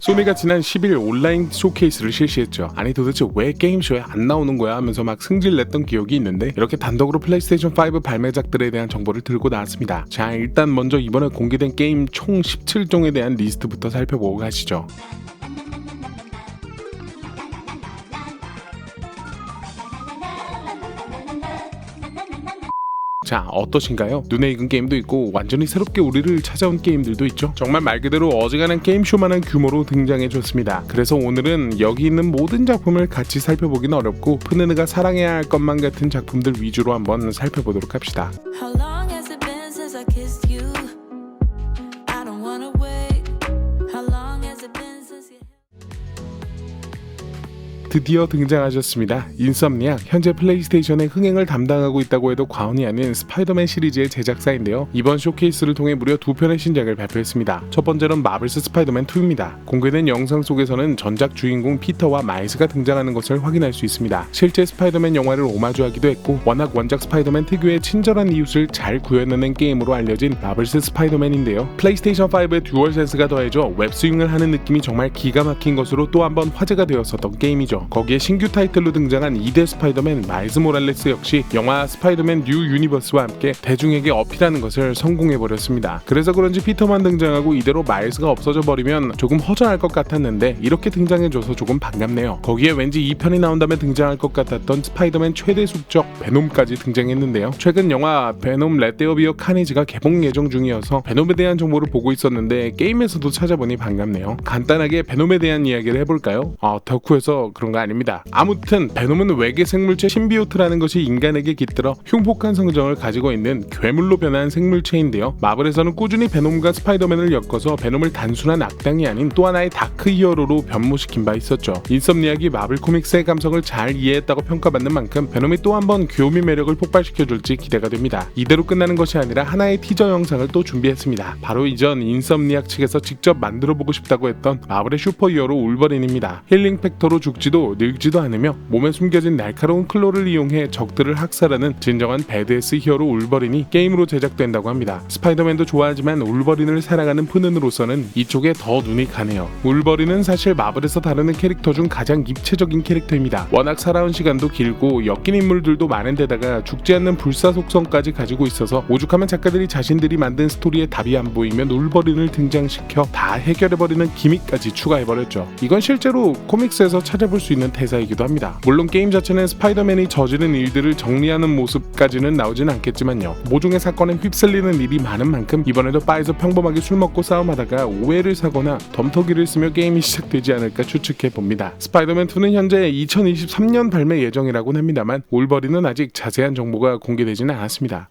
소니가 지난 10일 온라인 쇼케이스를 실시했죠. 아니 도대체 왜 게임쇼에 안 나오는 거야 하면서 막 승질냈던 기억이 있는데 이렇게 단독으로 플레이스테이션 5 발매작들에 대한 정보를 들고 나왔습니다. 자 일단 먼저 이번에 공개된 게임 총 17종에 대한 리스트부터 살펴보고 가시죠. 자 어떠신가요? 눈에 익은 게임도 있고 완전히 새롭게 우리를 찾아온 게임들도 있죠. 정말 말 그대로 어지간한 게임쇼만한 규모로 등장해줬습니다. 그래서 오늘은 여기 있는 모든 작품을 같이 살펴보기는 어렵고 푸느느가 사랑해야 할 것만 같은 작품들 위주로 한번 살펴보도록 합시다. How 드디어 등장하셨습니다. 인썸니악 현재 플레이스테이션의 흥행을 담당하고 있다고 해도 과언이 아닌 스파이더맨 시리즈의 제작사인데요. 이번 쇼케이스를 통해 무려 두 편의 신작을 발표했습니다. 첫 번째는 마블스 스파이더맨 2입니다. 공개된 영상 속에서는 전작 주인공 피터와 마이스가 등장하는 것을 확인할 수 있습니다. 실제 스파이더맨 영화를 오마주하기도 했고 워낙 원작 스파이더맨 특유의 친절한 이웃을 잘 구현해낸 게임으로 알려진 마블스 스파이더맨인데요. 플레이스테이션 5의 듀얼 센스가 더해져 웹스윙을 하는 느낌이 정말 기가 막힌 것으로 또 한 번 화제가 되었었던 게임이죠. 거기에 신규 타이틀로 등장한 2대 스파이더맨 마일즈 모랄레스 역시 영화 스파이더맨 뉴 유니버스와 함께 대중에게 어필하는 것을 성공해 버렸습니다. 그래서 그런지 피터만 등장하고 이대로 마일즈가 없어져 버리면 조금 허전할 것 같았는데 이렇게 등장해줘서 조금 반갑네요. 거기에 왠지 2편이 나온다면 등장할 것 같았던 스파이더맨 최대 숙적 베놈까지 등장했는데요. 최근 영화 베놈 레데어비어 카니지가 개봉 예정 중이어서 베놈에 대한 정보를 보고 있었는데 게임에서도 찾아보니 반갑네요. 간단하게 베놈에 대한 이야기를 해볼까요? 아 덕후에서 그런 거 아닙니다. 아무튼 베놈은 외계 생물체 신비오트라는 것이 인간에게 깃들어 흉폭한 성정을 가지고 있는 괴물로 변한 생물체인데요. 마블에서는 꾸준히 베놈과 스파이더맨을 엮어서 베놈을 단순한 악당이 아닌 또 하나의 다크 히어로로 변모시킨 바 있었죠. 인썸니악이 마블 코믹스의 감성을 잘 이해했다고 평가받는 만큼 베놈이 또 한 번 귀요미 매력을 폭발시켜줄지 기대가 됩니다. 이대로 끝나는 것이 아니라 하나의 티저 영상을 또 준비했습니다. 바로 이전 인썸니악 측에서 직접 만들어보고 싶다고 했던 마블의 슈퍼히어로 울버린입니다. 힐링 팩터로 죽지도 늙지도 않으며 몸에 숨겨진 날카로운 클로를 이용해 적들을 학살하는 진정한 배드에스 히어로 울버린이 게임으로 제작된다고 합니다. 스파이더맨도 좋아하지만 울버린을 사랑하는 푸는으로서는 이쪽에 더 눈이 가네요. 울버린은 사실 마블에서 다루는 캐릭터 중 가장 입체적인 캐릭터입니다. 워낙 살아온 시간도 길고 엮인 인물들도 많은 데다가 죽지 않는 불사 속성까지 가지고 있어서 오죽하면 작가들이 자신들이 만든 스토리에 답이 안 보이면 울버린을 등장시켜 다 해결해버리는 기믹까지 추가해버렸죠. 이건 실제로 코믹스에서 찾아볼 수 있는 대사이기도 합니다. 물론 게임 자체는 스파이더맨이 저지른 일들을 정리하는 모습까지는 나오진 않겠지만요. 모종의 사건에 휩쓸리는 일이 많은 만큼 이번에도 바에서 평범하게 술 먹고 싸움하다가 오해를 사거나 덤터기를 쓰며 게임이 시작되지 않을까 추측해 봅니다. 스파이더맨 2는 현재 2023년 발매 예정이라고는 합니다만 올버린은 아직 자세한 정보가 공개되지는 않았습니다.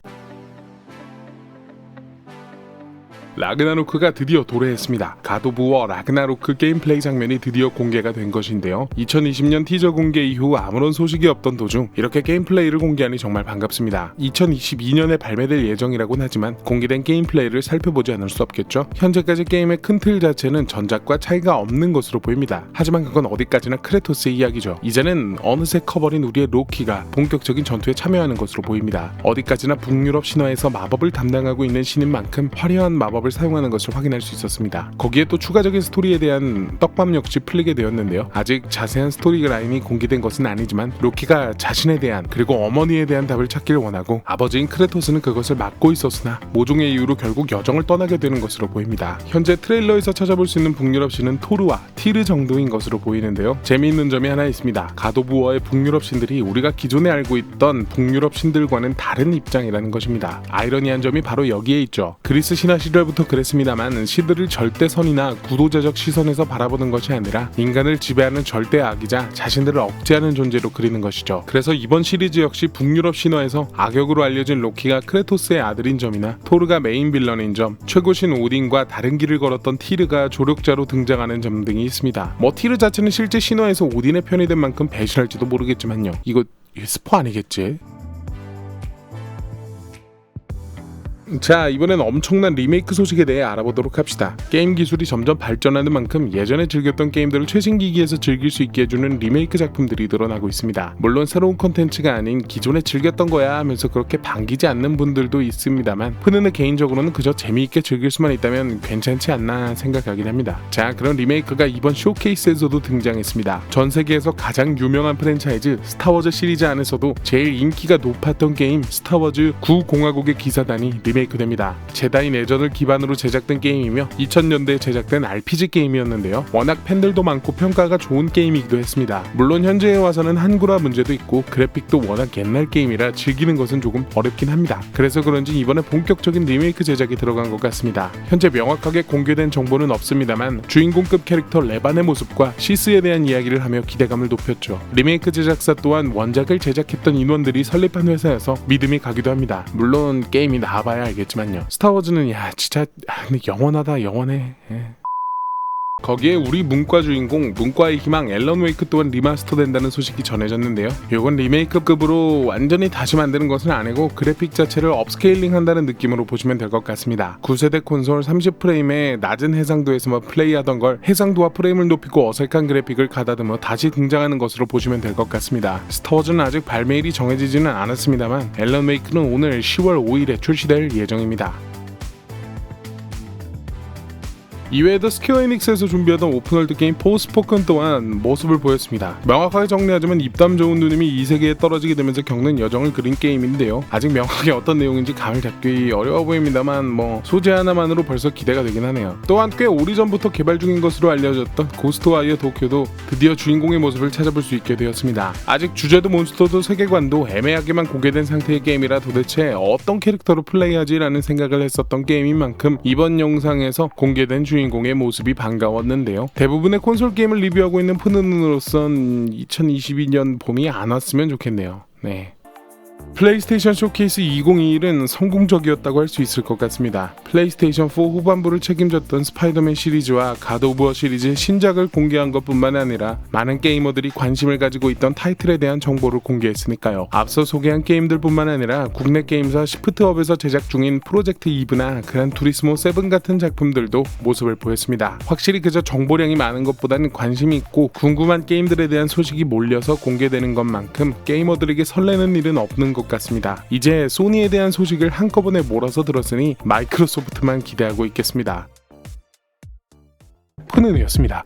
라그나로크가 드디어 도래했습니다. 가도부어 라그나로크 게임 플레이 장면이 드디어 공개가 된 것인데요. 2020년 티저 공개 이후 아무런 소식이 없던 도중 이렇게 게임 플레이를 공개하니 정말 반갑습니다. 2022년에 발매될 예정이라고는 하지만 공개된 게임 플레이를 살펴보지 않을 수 없겠죠. 현재까지 게임의 큰 틀 자체는 전작과 차이가 없는 것으로 보입니다. 하지만 그건 어디까지나 크레토스의 이야기죠. 이제는 어느새 커버린 우리의 로키가 본격적인 전투에 참여하는 것으로 보입니다. 어디까지나 북유럽 신화에서 마법을 담당하고 있는 신인 만큼 화려한 마법을 사용하는 것을 확인할 수 있었습니다. 거기에 또 추가적인 스토리에 대한 떡밥 역시 풀리게 되었는데요. 아직 자세한 스토리 라인이 공개된 것은 아니지만 로키가 자신에 대한 그리고 어머니에 대한 답을 찾기를 원하고 아버지인 크레토스는 그것을 막고 있었으나 모종의 이유로 결국 여정을 떠나게 되는 것으로 보입니다. 현재 트레일러에서 찾아볼 수 있는 북유럽 신은 토르와 티르 정도인 것으로 보이는데요. 재미있는 점이 하나 있습니다. 가도부어의 북유럽 신들이 우리가 기존에 알고 있던 북유럽 신들과는 다른 입장이라는 것입니다. 아이러니한 점이 바로 여기에 있죠. 그리스 신화 시 절부터 그랬습니다만 시들을 절대선이나 구도자적 시선에서 바라보는 것이 아니라 인간을 지배하는 절대 악이자 자신들을 억제하는 존재로 그리는 것이죠. 그래서 이번 시리즈 역시 북유럽 신화에서 악역으로 알려진 로키가 크레토스의 아들인 점이나 토르가 메인 빌런인 점, 최고신 오딘과 다른 길을 걸었던 티르가 조력자로 등장하는 점 등이 있습니다. 뭐 티르 자체는 실제 신화에서 오딘의 편이 된 만큼 배신할지도 모르겠지만요. 이거 스포 아니겠지? 자 이번엔 엄청난 리메이크 소식에 대해 알아보도록 합시다. 게임 기술이 점점 발전하는 만큼 예전에 즐겼던 게임들을 최신 기기에서 즐길 수 있게 해주는 리메이크 작품들이 늘어나고 있습니다. 물론 새로운 컨텐츠가 아닌 기존에 즐겼던 거야 하면서 그렇게 반기지 않는 분들도 있습니다만 푸는은 개인적으로는 그저 재미있게 즐길 수만 있다면 괜찮지 않나 생각하긴 합니다. 자 그런 리메이크가 이번 쇼케이스에서도 등장했습니다. 전 세계에서 가장 유명한 프랜차이즈 스타워즈 시리즈 안에서도 제일 인기가 높았던 게임 스타워즈 구공화국의 기사단이 리메이크 됩니다. 제다이 내전을 기반으로 제작된 게임이며 2000년대에 제작된 RPG 게임이었는데요. 워낙 팬들도 많고 평가가 좋은 게임이기도 했습니다. 물론 현재에 와서는 한글화 문제도 있고 그래픽도 워낙 옛날 게임이라 즐기는 것은 조금 어렵긴 합니다. 그래서 그런지 이번에 본격적인 리메이크 제작이 들어간 것 같습니다. 현재 명확하게 공개된 정보는 없습니다만 주인공급 캐릭터 레반의 모습과 시스에 대한 이야기를 하며 기대감을 높였죠. 리메이크 제작사 또한 원작을 제작했던 인원들이 설립한 회사여서 믿음이 가기도 합니다. 물론 게임이 나와봐야 알겠지만요. 스타워즈는 야 진짜 아, 근데 영원하다 영원해. 예. 거기에 우리 문과 주인공 문과의 희망 앨런 웨이크 또한 리마스터 된다는 소식이 전해졌는데요. 이건 리메이크급으로 완전히 다시 만드는 것은 아니고 그래픽 자체를 업스케일링 한다는 느낌으로 보시면 될 것 같습니다. 9세대 콘솔 30프레임의 낮은 해상도에서만 플레이하던 걸 해상도와 프레임을 높이고 어색한 그래픽을 가다듬어 다시 등장하는 것으로 보시면 될 것 같습니다. 스타워즈는 아직 발매일이 정해지지는 않았습니다만 앨런 웨이크는 오늘 10월 5일에 출시될 예정입니다. 이외에도 스퀘어 에닉스에서 준비하던 오픈월드 게임 포스포큰 또한 모습을 보였습니다. 명확하게 정리하자면 입담 좋은 누님이 이 세계에 떨어지게 되면서 겪는 여정을 그린 게임인데요. 아직 명확하게 어떤 내용인지 감을 잡기 어려워 보입니다만 뭐 소재 하나만으로 벌써 기대가 되긴 하네요. 또한 꽤 오래전부터 개발 중인 것으로 알려졌던 고스트와이어 도쿄도 드디어 주인공의 모습을 찾아볼 수 있게 되었습니다. 아직 주제도 몬스터도 세계관도 애매하게만 공개된 상태의 게임이라 도대체 어떤 캐릭터로 플레이하지라는 생각을 했었던 게임인 만큼 이번 영상에서 공개된 주인 공의 모습이 반가웠는데요. 대부분의 콘솔 게임을 리뷰하고 있는 푸는으로선 2022년 봄이 안 왔으면 좋겠네요. 네. 플레이스테이션 쇼케이스 2021은 성공적이었다고 할 수 있을 것 같습니다. 플레이스테이션 4 후반부를 책임졌던 스파이더맨 시리즈와 가드 오브 워 시리즈의 신작을 공개한 것뿐만 아니라 많은 게이머들이 관심을 가지고 있던 타이틀에 대한 정보를 공개했으니까요. 앞서 소개한 게임들뿐만 아니라 국내 게임사 시프트업에서 제작 중인 프로젝트 이브나 그란 투리스모 7 같은 작품들도 모습을 보였습니다. 확실히 그저 정보량이 많은 것보다는 관심이 있고 궁금한 게임들에 대한 소식이 몰려서 공개되는 것만큼 게이머들에게 설레는 일은 없는 것 같습니다. 이제 소니에 대한 소식을 한꺼번에 몰아서 들었으니 마이크로소프트만 기대하고 있겠습니다. 푸는이었습니다.